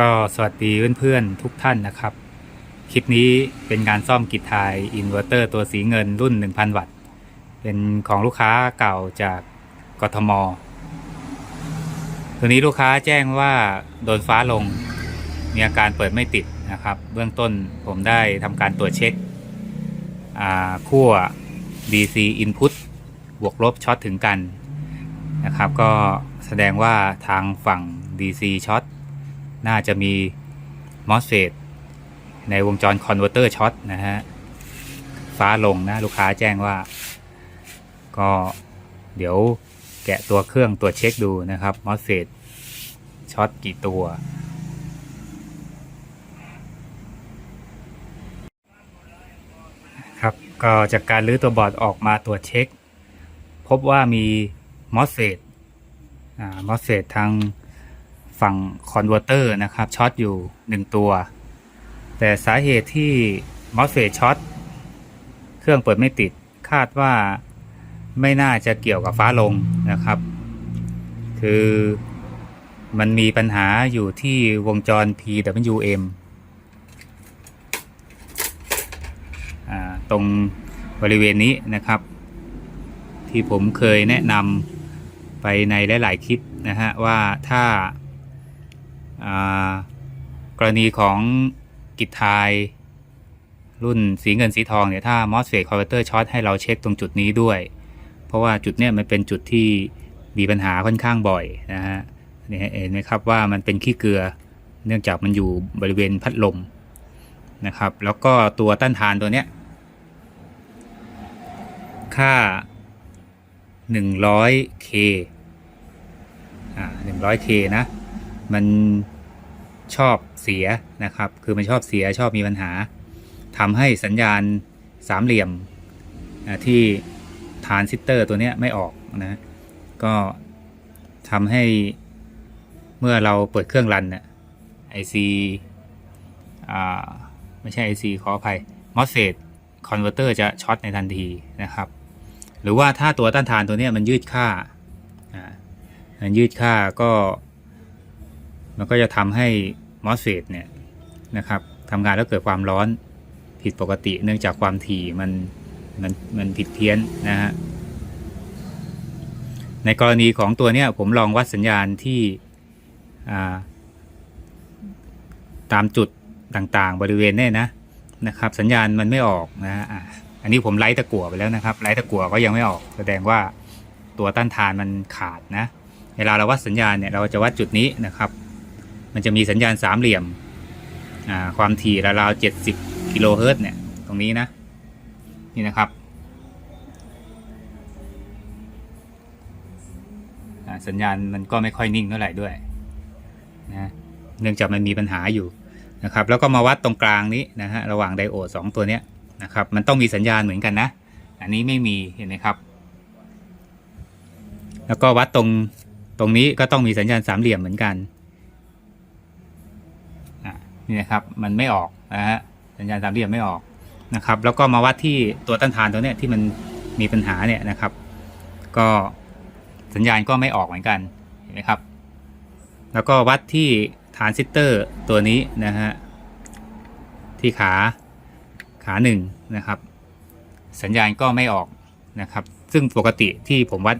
ก็สวัสดีเพื่อนๆทุกท่านนะครับ คลิปนี้เป็นการซ่อมกิจทายอินเวอร์เตอร์ตัวสีเงินรุ่น 1,000 วัตต์ เป็นของลูกค้าเก่าจากกทม ตัวนี้ลูกค้าแจ้งว่าโดนฟ้าลง มีอาการเปิดไม่ติดนะครับ เบื้องต้นผมได้ทำการตรวจเช็คขั้ว DC input บวกลบช็อตถึงกันนะครับ ก็แสดงว่าทางฝั่ง DC ช็อต น่าจะมี MOSFET ในวงจรคอนเวอร์เตอร์ช็อตนะฮะ ฟ้าลงนะลูกค้าแจ้งว่า ก็เดี๋ยวแกะตัวเครื่องตัวจเช็คดูนะครับ MOSFET ช็อตกี่ตัว ครับก็จากการรื้อตัวบอร์ดออกมาตรวจเช็ค พบว่ามี MOSFET อ่า MOSFET ทาง ฝั่งคอนเวอร์เตอร์นะครับช็อตอยู่ 1 ตัว แต่สาเหตุที่มอสเฟตช็อตเครื่องเปิดไม่ติดคาดว่าไม่น่าจะเกี่ยวกับฟ้าลงนะครับ คือมันมีปัญหาอยู่ที่วงจร PWM อ่าตรงบริเวณนี้นะครับ ที่ผมเคยแนะนำไปในหลาย ๆ คลิปนะฮะว่าถ้า กรณีของกิจทาย รุ่นสีเงินสีทองเนี่ยถ้า MOSFET converter ช็อตให้เราเช็คตรงจุดนี้ด้วย เพราะว่าจุดเนี้ยมันเป็นจุดที่มีปัญหาค่อนข้างบ่อยนะฮะนี่เห็นไหมครับว่ามันเป็นขี้เกลือเนื่องจากมันอยู่บริเวณพัดลมนะครับ แล้วก็ตัวต้านทานตัวเนี้ยค่า 100K อ่า 100K นะ มันชอบเสียนะครับ คือมันชอบเสียชอบมีปัญหาทำให้สัญญาณสามเหลี่ยมที่ฐานซิสเตอร์ตัวเนี้ยไม่ออกนะก็ทำให้เมื่อเราเปิดเครื่องรันเนี่ย IC อ่าไม่ใช่ IC ขออภัย MOSFET converter จะช็อตในทันทีนะครับ หรือว่าถ้าตัวต้านทานตัวเนี้ยมันยืดค่าอ่ามันยืดค่าก็ มันก็จะทำให้ MOSFET เนี่ยนะครับทำงานแล้วเกิดความร้อนผิดปกติ เนื่องจากความถี่มันมันมันผิดเพี้ยนนะฮะในกรณีของตัวเนี้ยผมลองวัดสัญญาณที่าตามจุดต่างๆ บริเวณเนี่ยนะนะครับ สัญญาณมันไม่ออกนะอะอันนี้ผมไล่ตะกั่วไปแล้วนะครับไล่ตะกั่วก็ยังไม่ออก แสดงว่าตัวต้านทานมันขาดนะ เวลาเราวัดสัญญาณเนี่ยเราจะวัดจุดนี้นะครับ มันจะมีสัญญาณสามเหลี่ยมความถี่ราวๆเจ็ดสิบกิโลเฮิรตซ์เนี่ยตรงนี้นะนี่นะครับสัญญาณมันก็ไม่ค่อยนิ่งเท่าไหร่ด้วยนะเนื่องจากมันมีปัญหาอยู่นะครับแล้วก็มาวัดตรงกลางนี้นะฮะระหว่างไดโอดสองตัวเนี้ยนะครับมันต้องมีสัญญาณเหมือนกันนะ อันนี้ไม่มีเห็นไหมครับ แล้วก็วัดตรงตรงนี้ก็ต้องมีสัญญาณสามเหลี่ยมเหมือนกัน นี่นะครับมันไม่ออกนะฮะสัญญาณสามเหลี่ยมไม่ออกนะครับ แล้วก็มาวัดที่ตัวต้านทานตัวเนี้ยที่มันมีปัญหาเนี่ยนะครับ ก็สัญญาณก็ไม่ออกเหมือนกันเห็นไหมครับ แล้วก็วัดที่ฐานซิสเตอร์ตัวนี้นะฮะที่ขาขาหนึ่งนะครับ สัญญาณก็ไม่ออกนะครับ ซึ่งปกติที่ผมวัด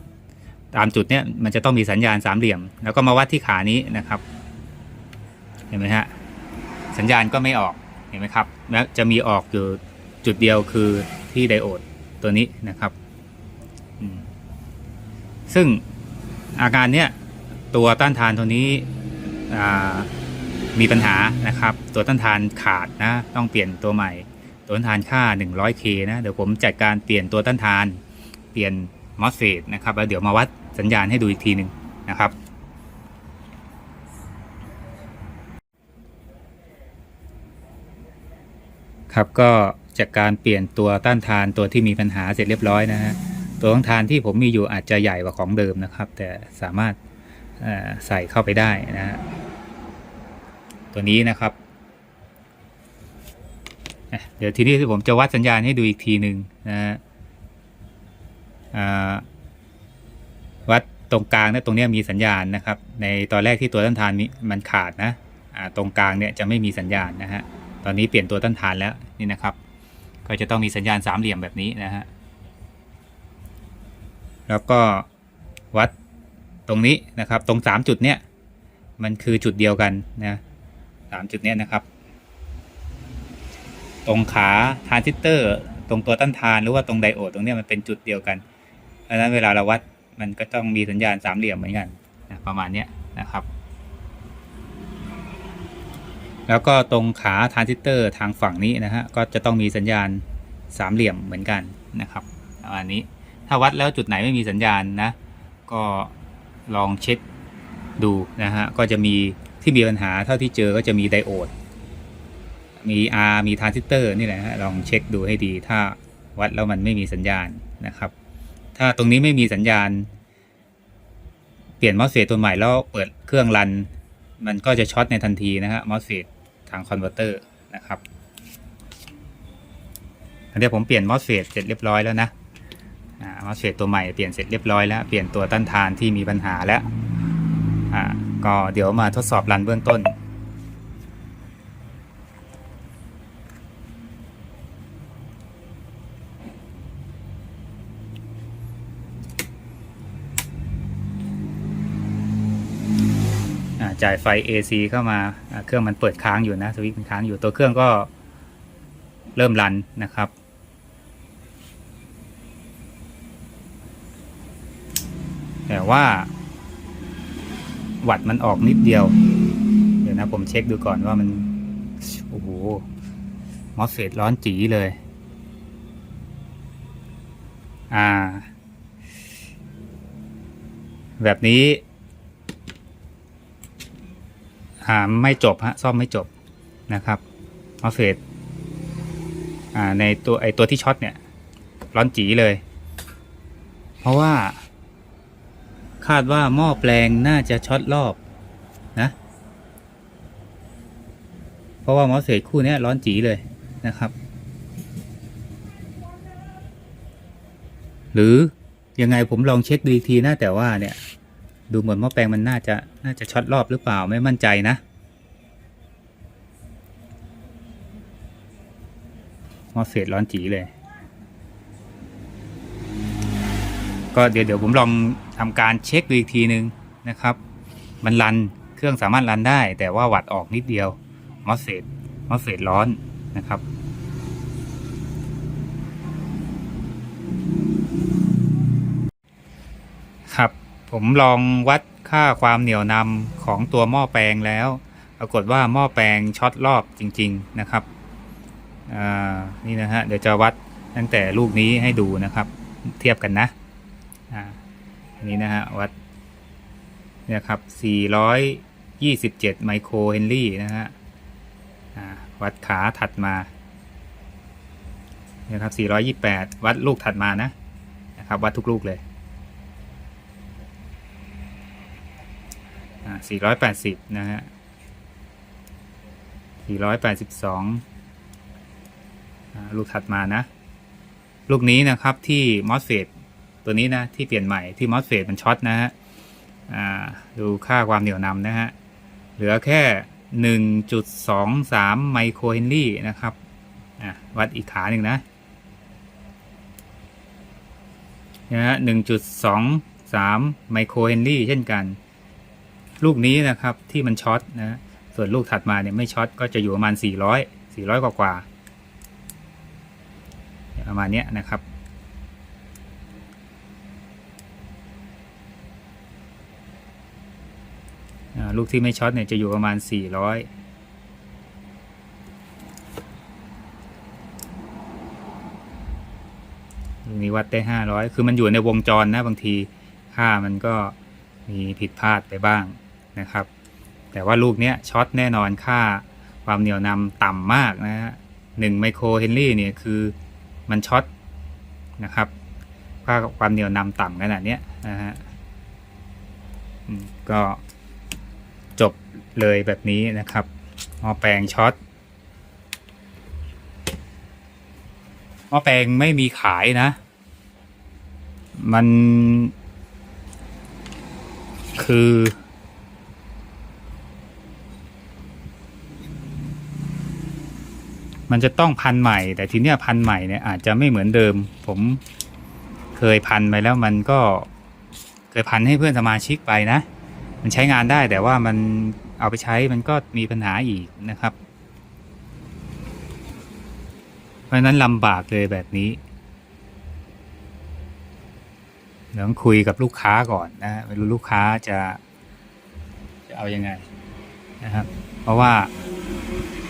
ตามจุดเนี้ยมันจะต้องมีสัญญาณสามเหลี่ยม แล้วก็มาวัดที่ขานี้นะครับ เห็นไหมฮะ สัญญาณก็ไม่ออกเห็นไหมครับแล้วจะมีออกอยู่จุดเดียวคือที่ไดโอดตัวนี้นะครับ ซึ่งอาการเนี้ยตัวต้านทานตัวนี้มีปัญหานะครับ ตัวต้านทานขาดนะต้องเปลี่ยนตัวใหม่ ตัวต้านทานค่า 100K นะเดี๋ยวผมจัดการเปลี่ยนตัวต้านทาน เปลี่ยนมอสเฟตนะครับแล้วเดี๋ยวมาวัดสัญญาณให้ดูอีกทีหนึ่งนะครับ ครับก็จากการเปลี่ยนตัวต้านทานตัวที่มีปัญหาเสร็จเรียบร้อยนะฮะตัวต้านทานที่ผมมีอยู่อาจจะใหญ่กว่าของเดิมนะครับ แต่สามารถใส่เข้าไปได้นะฮะตัวนี้นะครับเดี๋ยวทีนี้ผมจะวัดสัญญาณให้ดูอีกทีหนึ่งนะฮะวัดตรงกลางเนะตรงนี้มีสัญญาณนะครับ ในตอนแรกที่ตัวต้านทานมันขาดนะตรงกลางเนี่ยจะไม่มีสัญญาณนะฮะ ตอนนี้เปลี่ยนตัวต้านทานแล้วนี่นะครับ ก็จะต้องมีสัญญาณสามเหลี่ยมแบบนี้นะฮะแล้วก็วัดตรงนี้นะครับ ตรงสามจุดเนี้ยมันคือจุดเดียวกันนะสามจุดเนี้ยนะครับ ตรงขาทรานซิสเตอร์ ตรงตัวต้านทานหรือว่าตรงไดโอดตรงเนี้ยมันเป็นจุดเดียวกันเพราะฉะนั้นเวลาเราวัดมันก็ต้องมีสัญญาณสามเหลี่ยมเหมือนกันนะประมาณเนี้ยนะครับ แล้วก็ตรงขาทรานซิสเตอร์ทางฝั่งนี้นะฮะก็จะต้องมีสัญญาณสามเหลี่ยมเหมือนกันนะครับประมาณนี้ถ้าวัดแล้วจุดไหนไม่มีสัญญาณนะ ก็ลองเช็คดูนะฮะก็จะมีที่มีปัญหาเท่าที่เจอก็จะมีไดโอด มี R มีทรานซิสเตอร์นี่แหละฮะลองเช็คดูให้ดี ถ้าวัดแล้วมันไม่มีสัญญาณนะครับ ถ้าตรงนี้ไม่มีสัญญาณ เปลี่ยนมอสเฟตตัวใหม่แล้วเปิดเครื่องรัน มันก็จะช็อตในทันทีนะฮะมอสเฟตางคอนเวอร์เตอร์นะครับอันนี้ผมเปลี่ยนมอสเฟตเสร็จเรียบร้อยแล้วนะมอสเฟตตัวใหม่เปลี่ยนเสร็จเรียบร้อยแล้ว เปลี่ยนตัวต้านทานที่มีปัญหาแล้วอ่าก็เดี๋ยวมาทดสอบรันเบื้องต้น จ่ายไฟ AC เข้ามาเครื่องมันเปิดค้างอยู่นะสวิตช์มันค้างอยู่ตัวเครื่องก็เริ่มรันนะครับ แต่ว่า วัดมันออกนิดเดียว เดี๋ยวนะผมเช็คดูก่อนว่ามัน โอ้โห มอสเฟตร้อนจีเลย อ่า แบบนี้่าไม่จบฮะซ่อมไม่จบนะครับมอสเฟตอ่าในตัวไอตัวที่ช็อตเนี่ย ร้อนจีเลย เพราะว่า คาดว่าหม้อแปลงน่าจะช็อตรอบนะ เพราะว่ามอสเฟตคู่นี้ร้อนจีเลยนะครับ หรือยังไงผมลองเช็คดูอีกทีนะแต่ว่าเนี่ย ดูเหมือนหม้อแปลงมันน่าจะ น่าจะช็อตรอบหรือเปล่าไม่มั่นใจนะ มอสเฟตร้อนจีเลย ก็เดี๋ยวเดี๋ยวผมลองทำการเช็คดูอีกทีนึงนะครับ มันรันเครื่องสามารถรันได้ แต่ว่าวัดออกนิดเดียวมอสเฟตมอสเฟตร้อนนะครับ ครับ ผมลองวัดค่าความเหนียวนำของตัวหม้อแปลงแล้ว ปรากฏว่าหม้อแปลงช็อตรอบจริง ๆนะครับอ่านี่นะฮะเดี๋ยวจะวัดตั้งแต่ลูกนี้ให้ดูนะครับ เทียบกันนะอ่าอันนี้นะฮะวัดเนี่ยครับ 427 ไมโครเฮนรี่นะฮะอ่าวัดขาถัดมาเนี่ยครับ 428 วัดลูกถัดมานะนะครับ วัดทุกลูกเลย อ่า480นะฮะ482อ่าลูกถัดมานะ ลูกนี้นะครับที่มอสเฟตตัวนี้นะที่เปลี่ยนใหม่ที่มอสเฟตมันช็อตนะฮะดูค่าความเหนียวนำนะฮะ เหลือแค่หนึ่งจุดสองสามไมโครเฮนรี่นะครับวัดอีกขาหนึ่งนะนะฮะหนึ่งจุดสองสามไมโครเฮนรี่เช่นกัน ลูกนี้นะครับที่มันช็อตนะส่วนลูกถัดมาเนี่ยไม่ช็อตก็จะอยู่ประมาณสี่ร้อยสี่ร้อยกว่ากว่าประมาณนี้นะครับ ลูกที่ไม่ช็อตเนี่ยจะอยู่ประมาณ 400ลูกนี้วัดได้500คือมันอยู่ในวงจรนะบางทีค่ามันก็มีผิดพลาดไปบ้าง นะครับ แต่ว่าลูกเนี้ยช็อตแน่นอนค่าความเหนียวนำต่ำมากนะฮะหนึ่งไมโครเฮนรี่เนี่ยคือมันช็อตนะครับค่าความเหนียวนำต่ำขนาดเนี้ยนะฮะก็จบเลยแบบนี้นะครับหม้อแปลงช็อตหม้อแปลงไม่มีขายนะ มันคือ มันจะต้องพันใหม่ แต่ทีเนี้ยพันใหม่เนี่ยอาจจะไม่เหมือนเดิม ผมเคยพันไปแล้วมันก็เคยพันให้เพื่อนสมาชิกไปนะ มันใช้งานได้แต่ว่ามันเอาไปใช้มันก็มีปัญหาอีกนะครับ เพราะนั้นลำบากเลยแบบนี้เดี๋ยวต้องคุยกับลูกค้าก่อนนะไม่รู้ลูกค้าจะจะเอายังไงนะครับ เพราะว่า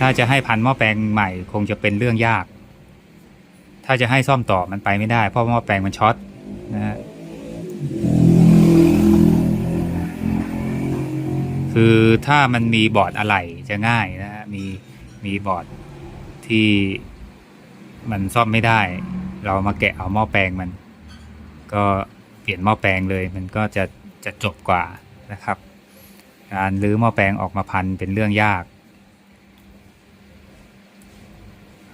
ถ้าจะให้พันหม้อแปลงใหม่คงจะเป็นเรื่องยาก ถ้าจะให้ซ่อมต่อมันไปไม่ได้ เพราะหม้อแปลงมันช็อตนะฮะคือถ้ามันมีบอร์ดอะไหล่จะง่ายนะฮะมีมีบอร์ดที่มันซ่อมไม่ได้ เรามาแกะเอาหม้อแปลงมัน ก็เปลี่ยนหม้อแปลงเลย มันก็จะจะจบกว่านะครับ การรื้อหม้อแปลงออกมาพันเป็นเรื่องยาก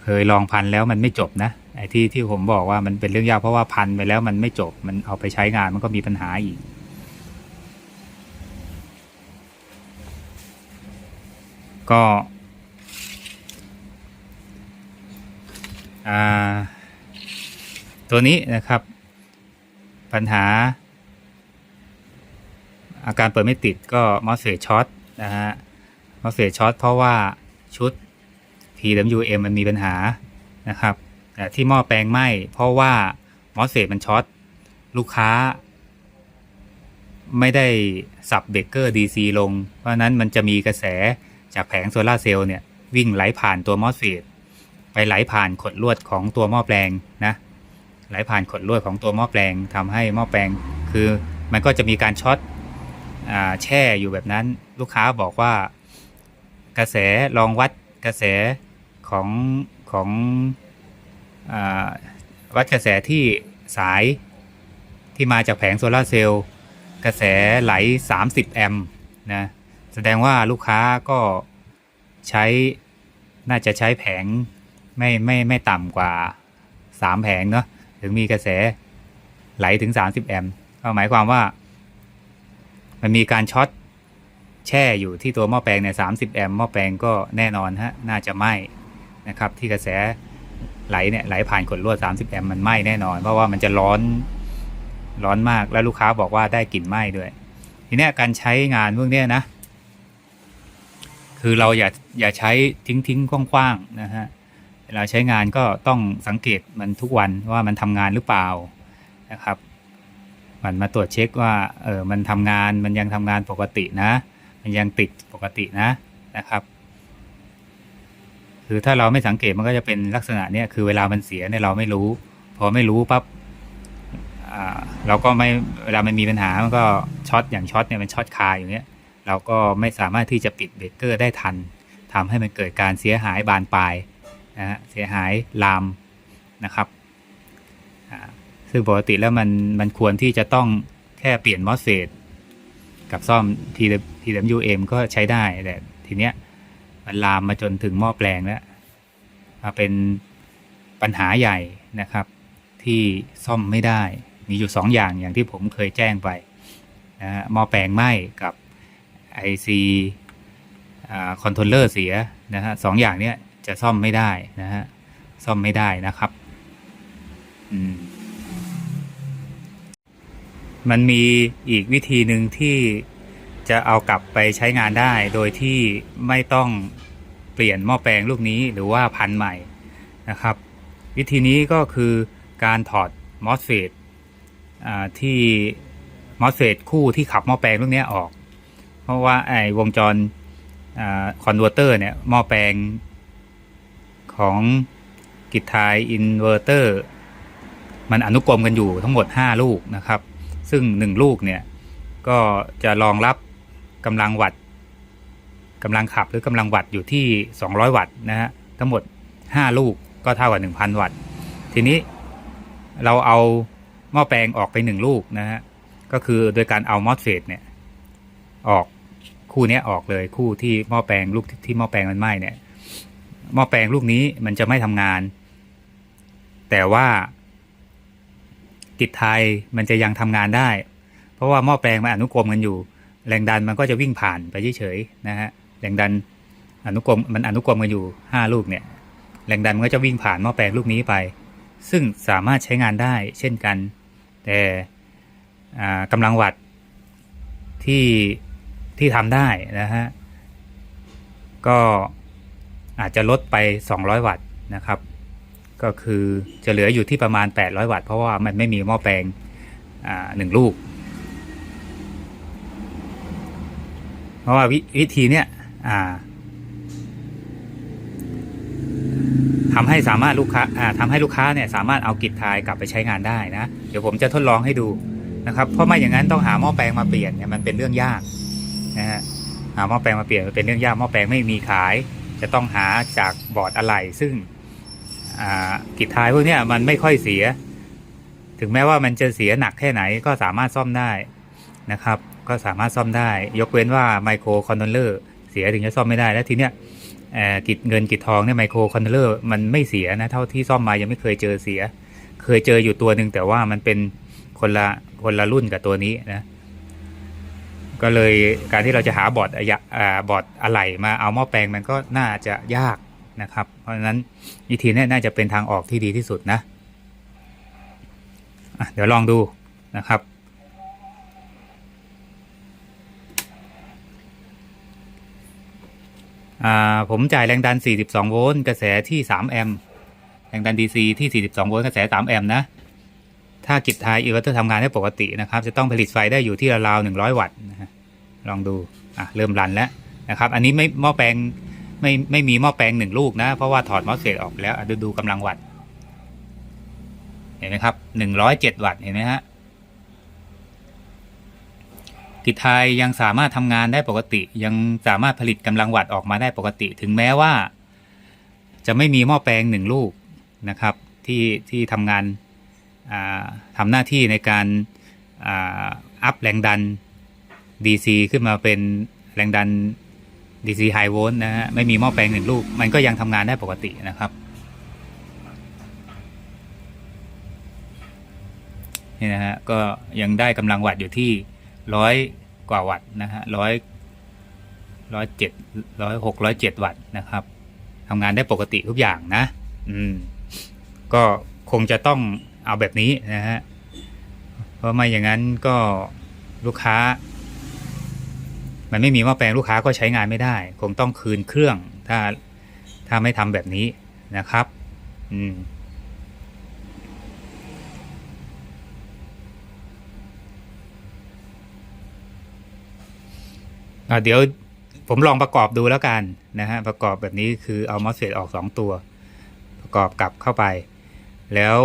เคยลองพันแล้วมันไม่จบนะไอ้ที่ที่ผมบอกว่ามันเป็นเรื่องยากเพราะว่าพันไปแล้วมันไม่จบ มันเอาไปใช้งานมันก็มีปัญหาอีก ก็อ่าตัวนี้นะครับ ปัญหา อาการเปิดไม่ติดก็มอสเฟตช็อตนะฮะมอสเฟตช็อตเพราะว่าชุด PWM มันมีปัญหานะครับแต่ที่หม้อแปลงไหม้เพราะว่ามอสเฟตมันช็อตลูกค้า ไม่ได้สับเบรกเกอร์ DC ลง เพราะนั้นมันจะมีกระแสจากแผงโซลาเซลล์เนี่ย วิ่งไหลผ่านตัวมอสเฟตไปไหลผ่านขดลวดของตัวหม้อแปลงนะไหลผ่านขดลวดของตัวหม้อแปลงทำให้หม้อแปลงคือมันก็จะมีการช็อตอแช่อยู่แบบนั้นลูกค้าบอกว่ากระแสลองวัดกระแส ของของอวัดกระแสที่สายที่มาจากแผงโซลาร์เซลล์กระแสไหล 30 แอมป์นะแสดงว่าลูกค้าก็ใช้น่าจะใช้แผงไม่ไม่ไม่ต่ำกว่า 3 แผงเนาะถึงมีกระแสไหลถึง 30 แอมป์ก็หมายความว่า มันมีการช็อตแช่อยู่ที่ตัวหม้อแปลงเนี่ย30แอมป์หม้อแปลงก็แน่นอนฮะ น่าจะไหม้ นะครับ ที่กระแสไหลเนี่ยไหลผ่านขดลวด 30 แอมป์มันไหม้แน่นอน เพราะว่ามันจะร้อนร้อนมากแล้วลูกค้าบอกว่าได้กลิ่นไหม้ด้วย ทีนี้การใช้งานพวกนี้นะ คือเราอย่าอย่าใช้ทิ้งทิ้งกว้างๆนะฮะเวลาใช้งานก็ต้องสังเกตมันทุกวันว่ามันทำงานหรือเปล่านะครับมันมาตรวจเช็คว่าเออมันทำงานมันยังทำงานปกตินะ มันยังติดปกตินะนะครับ คือถ้าเราไม่สังเกตมันก็จะเป็นลักษณะเนี้ยคือเวลามันเสียเนี่ยเราไม่รู้ พอไม่รู้ปั๊บอ่าเราก็ไม่เวลามันมีปัญหามันก็ช็อตอย่างช็อตเนี่ยมันช็อตคาอย่างเงี้ยเราก็ไม่สามารถที่จะปิดเบรกเกอร์ได้ทันทำให้มันเกิดการเสียหายบานปลายนะฮะเสียหายลามนะครับอ่าซึ่งปกติแล้วมันมันควรที่จะต้องแค่เปลี่ยนมอสเฟตกับซ่อม PWM ก็ใช้ได้แต่ทีเนี้ย มันลามมาจนถึงหม้อแปลงแล้วมาเป็นปัญหาใหญ่นะครับ ที่ซ่อมไม่ได้มีอยู่ 2 อย่างอย่างที่ผมเคยแจ้งไปนะหม้อแปลงไหม้กับ IC คอนโทรลเลอร์เสียนะฮะสองอย่างเนี้ยจะซ่อมไม่ได้นะฮะซ่อมไม่ได้นะครับอืมมันมีอีกวิธีหนึ่งที่ จะเอากลับไปใช้งานได้ โดยที่ไม่ต้องเปลี่ยนหม้อแปลงลูกนี้หรือว่าพันใหม่นะครับ วิธีนี้ก็คือการถอดมอสเฟตที่มอสเฟตคู่ที่ขับหม้อแปลงลูกนี้ออก เพราะว่าไอ้วงจรคอนเวอร์เตอร์เนี่ยหม้อแปลงของกิจทายอินเวอร์เตอร์มันอนุกรมกันอยู่ทั้งหมด 5 ลูกนะครับ ซึ่ง 1 ลูกเนี่ย ก็จะรองรับ กำลังวัตต์กำลังขับหรือกำลังวัตต์อยู่ที่ 200 วัตต์นะฮะทั้งหมด 5 ลูกก็เท่ากับ 1,000 วัตต์ ทีนี้เราเอาหม้อแปลงออกไป 1 ลูกนะฮะก็คือโดยการเอามอสเฟตเนี่ยออกคู่นี้ออกเลยคู่ที่หม้อแปลงลูกที่หม้อแปลงมันไหม้เนี่ยหม้อแปลงลูกนี้มันจะไม่ทำงาน แต่ว่ากิจไทยมันจะยังทำงานได้ เพราะว่าหม้อแปลงมันอนุกรมกันอยู่ แรงดันมันก็จะวิ่งผ่านไปเฉยๆนะฮะแรงดันอนุกรมมันอนุกรมกันอยู่ห้าลูกเนี่ยแรงดันมันก็จะวิ่งผ่านหม้อแปลงลูกนี้ไป ซึ่งสามารถใช้งานได้เช่นกัน แต่อ่ากำลังวัตต์ที่ที่ทำได้นะฮะก็อาจจะลดไป 200 วัตต์นะครับ ก็คือจะเหลืออยู่ที่ประมาณ 800 วัตต์เพราะว่ามันไม่มีหม้อแปลงหนึ่งลูก เพ ราะว่าวิวิธีเนี้ยอ่าทำให้สามารถลูกค้าอ่าทำให้ลูกค้าเนี่ยสามารถเอากิจทายกลับไปใช้งานได้นะ เดี๋ยวผมจะทดลองให้ดูนะครับ เพราะไม่อย่างนั้นต้องหาหม้อแปลงมาเปลี่ยนเนี่ยมันเป็นเรื่องยากนะฮะหาหม้อแปลงมาเปลี่ยนเป็นเรื่องยากหม้อแปลงไม่มีขาย จะต้องหาจากบอร์ดอะไหล่ซึ่งกิจทายพวกเนี้ยมันไม่ค่อยเสีย ถึงแม้ว่ามันจะเสียหนักแค่ไหนก็สามารถซ่อมได้นะครับ ก็สามารถซ่อมได้ ยกเว้นว่าไมโครคอนโทรลเลอร์เสียถึงจะซ่อมไม่ได้แล้วทีเนี้ยกิจเงินกิจทองเนี่ยไมโครคอนโทรลเลอร์มันไม่เสียนะเท่าที่ซ่อมมายังไม่เคยเจอเสีย เคยเจออยู่ตัวหนึ่งแต่ว่ามันเป็นคนละคนละรุ่นกับตัวนี้นะก็เลยการที่เราจะหาบอร์ดอะยะบอร์ดอะไหล่มาเอาหม้อแปลงมันก็น่าจะยากนะครับ เพราะฉะนั้นวิธีนี้น่าจะเป็นทางออกที่ดีที่สุดนะะเดี๋ยวลองดูนะครับ อ่า ผมจ่ายแรงดัน 42 โวลต์กระแสที่ 3 แอมป์แรงดัน DC ที่ 42 โวลต์กระแส 3 แอมป์นะ ถ้ากิจทายอิเวอร์เตอร์ทำงานได้ปกตินะครับ จะต้องผลิตไฟได้อยู่ที่ราวๆ100 วัตต์นะลองดูอะเริ่มรันแล้วนะครับ อันนี้ไม่หม้อแปลงไม่ไม่มีหม้อแปลงหนึ่งลูกนะ เพราะว่าถอดมอสเฟตออกแล้วดูดูกำลังวัตต์เห็นไหมครับ 107 วัตต์เห็นไหมฮะิจไทยยังสามารถทำงานได้ปกติ ยังสามารถผลิตกำลังวัตต์ออกมาได้ปกติ ถึงแม้ว่า จะไม่มีหม้อแปลงหนึ่งลูกนะครับ ที่ที่ทำงานาทำหน้าที่ในการอัพแรงดัน DC ขึ้นมาเป็นแรงดัน DC High Volt นะฮะไม่มีหม้อแปลงหนึ่งลูก มันก็ยังทำงานได้ปกตินะครับนี่นะฮะก็ยังได้กำลังวัตต์อยู่ที่ร้อย กว่าวัตต์นะฮะร้อยร้อยเจ็ดร้อยหกร้อยเจ็ดวัตต์นะครับทำงานได้ปกติทุกอย่างนะ อืม ก็คงจะต้องเอาแบบนี้นะฮะ เพราะไม่อย่างนั้นก็ลูกค้า มันไม่มีหม้อแปลงลูกค้าก็ใช้งานไม่ได้ คงต้องคืนเครื่อง ถ้าถ้าไม่ทำแบบนี้นะครับ อืม เดี๋ยวผมลองประกอบดูแล้วกันนะฮะประกอบแบบนี้คือเอามอสเฟตออกสองตัว ประกอบกลับเข้าไป แล้ว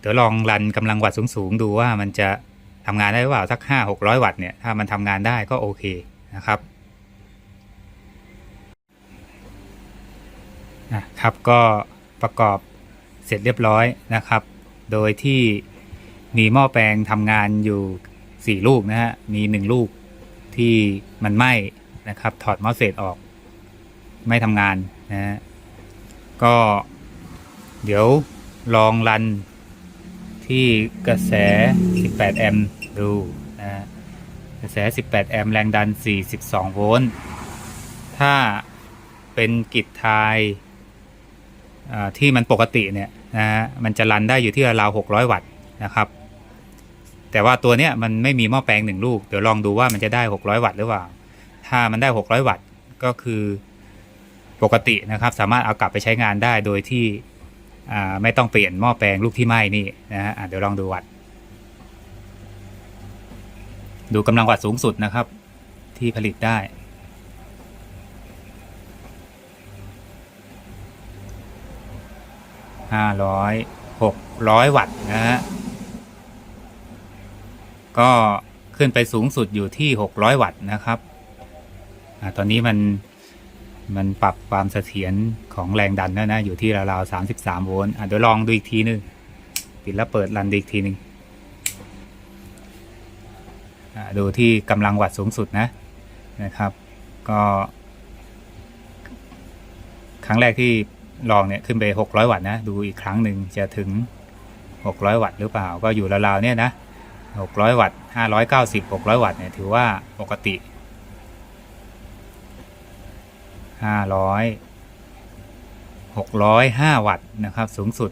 เดี๋ยวลองรันกำลังวัตต์สูงๆ ดูว่ามันจะทำงานได้หรือเปล่าสักห้าหกร้อยวัตต์เนี่ยถ้ามันทำงานได้ก็โอเคนะครับนะครับก็ประกอบเสร็จเรียบร้อยนะครับ โดยที่มีหม้อแปลงทำงานอยู่สี่ลูกนะฮะ มีหนึ่งลูก ที่มันไหม้นะครับ ถอดมอสเฟตออก ไม่ทำงานนะฮะก็ เดี๋ยวลองรันที่กระแส 18 แอมป์ดูนะฮะกระแส 18 แอมป์แรงดัน 42 โวลต์ ถ้าเป็นกิจทายที่มันปกติเนี่ยนะฮะมันจะรันได้อยู่ที่ราว 600 วัตต์นะครับ แต่ว่าตัวเนี้ยมันไม่มีหม้อแปลงหนึ่งลูก เดี๋ยวลองดูว่ามันจะได้ 600 วัตต์หรือเปล่า ถ้ามันได้ 600 วัตต์ก็คือปกตินะครับ สามารถเอากลับไปใช้งานได้โดยที่ไม่ต้องเปลี่ยนหม้อแปลงลูกที่ไหม้นี่นะฮะอะเดี๋ยวลองดูวัตต์ดูกำลังวัตต์สูงสุดนะครับ ที่ผลิตได้ ห้าร้อยหกร้อยวัตต์นะฮะ ก็ขึ้นไปสูงสุดอยู่ที่ 600 วัตต์นะครับอตอนนี้มันมันปรับความเสถียรของแรงดันแล้วนะ อยู่ที่ราวๆ33 โวลต์เดี๋ยวลองดูอีกทีนึงปิดแล้วเปิดรันดูอีกทีนึงอะดูที่กำลังวัตต์สูงสุดนะนะครับ ก็ครั้งแรกที่ลองเนี่ยขึ้นไป 600 วัตต์นะ ดูอีกครั้งหนึ่งจะถึง 600 วัตต์หรือเปล่า ก็อยู่ราวๆเนี่ยนะ 600 วัตต์ 590 600 วัตต์เนี่ยถือว่าปกติ 500 605 วัตต์นะครับสูงสุด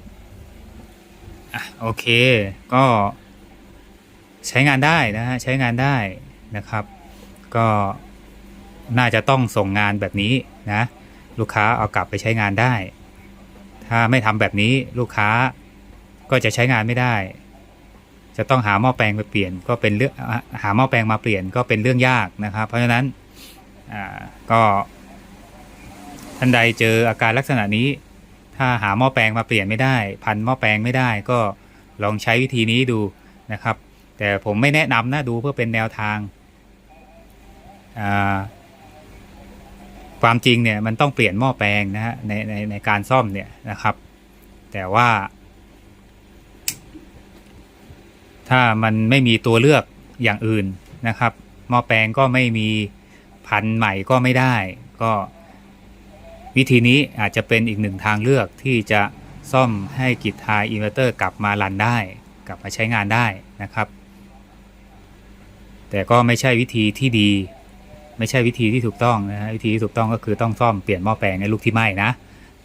อะโอเคก็ใช้งานได้นะฮะใช้งานได้นะครับ ก็น่าจะต้องส่งงานแบบนี้นะลูกค้าเอากลับไปใช้งานได้ ถ้าไม่ทำแบบนี้ลูกค้าก็จะใช้งานไม่ได้ จะต้องหาหม้อแปลงไปเปลี่ยน ก็เป็นเรื่องหาหม้อแปลงมาเปลี่ยนก็เป็นเรื่องยากนะครับ เพราะฉะนั้นก็ท่านใดเจออาการลักษณะนี้ ถ้าหาหม้อแปลงมาเปลี่ยนไม่ได้ พันหม้อแปลงไม่ได้ก็ลองใช้วิธีนี้ดูนะครับ แต่ผมไม่แนะนำนะดูเพื่อเป็นแนวทาง ความจริงเนี่ยมันต้องเปลี่ยนหม้อแปลงนะฮะในในในการซ่อมเนี่ยนะครับ แต่ว่า ถ้ามันไม่มีตัวเลือกอย่างอื่นนะครับหม้อแปลงก็ไม่มีพันธุ์ใหม่ก็ไม่ได้ ก็วิธีนี้อาจจะเป็นอีกหนึ่งทางเลือกที่จะซ่อมให้กิจทายอินเวอร์เตอร์กลับมารันได้ กลับมาใช้งานได้นะครับ แต่ก็ไม่ใช่วิธีที่ดี ไม่ใช่วิธีที่ถูกต้องนะฮะวิธีที่ถูกต้องก็คือต้องซ่อมเปลี่ยนหม้อแปลงในลูกที่ไหม้นะ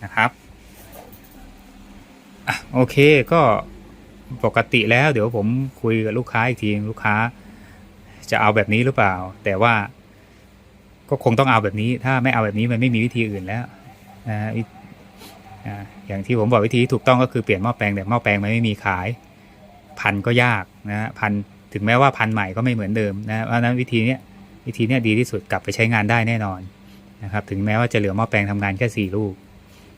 นะครับอะโอเคก็ ปกติแล้ว เดี๋ยวผมคุยกับลูกค้าอีกทีลูกค้า จะเอาแบบนี้หรือเปล่า แต่ว่าก็คงต้องเอาแบบนี้ ถ้าไม่เอาแบบนี้มันไม่มีวิธีอื่นแล้วนะฮะอย่างที่ผมบอกวิธีถูกต้องก็คือเปลี่ยนหม้อแปลงแต่หม้อแปลงมันไม่มีขาย พันก็ยากนะฮะพันถึงแม้ว่าพันใหม่ก็ไม่เหมือนเดิมนะเพราะนั้นวิธีนี้วิธีนี้ดีที่สุดกลับไปใช้งานได้แน่นอนนะครับถึงแม้ว่าจะเหลือหม้อแปลงทำงานแค่สี่ลูก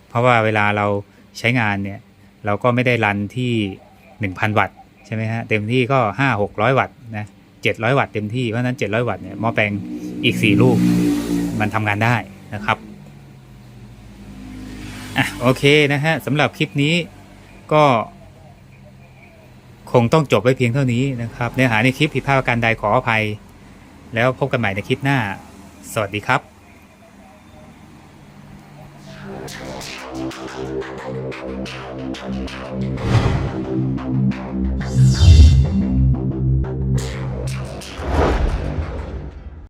เพราะว่าเวลาเราใช้งานเนี่ยเราก็ไม่ได้รันที่ 1,000 วัตต์ใช่ไหมฮะเต็มที่ก็ 5 600 วัตต์นะ700 วัตต์เต็มที่เพราะฉะนั้น 700 วัตต์เนี่ยหม้อแปลงอีก 4 ลูก มันทำงานได้นะครับอะโอเคนะฮะสำหรับคลิปนี้ก็คงต้องจบไว้เพียงเท่านี้นะครับเนื้อหาในคลิปผิดพลาดประการใดขออภัย แล้วพบกันใหม่ในคลิปหน้า สวัสดีครับ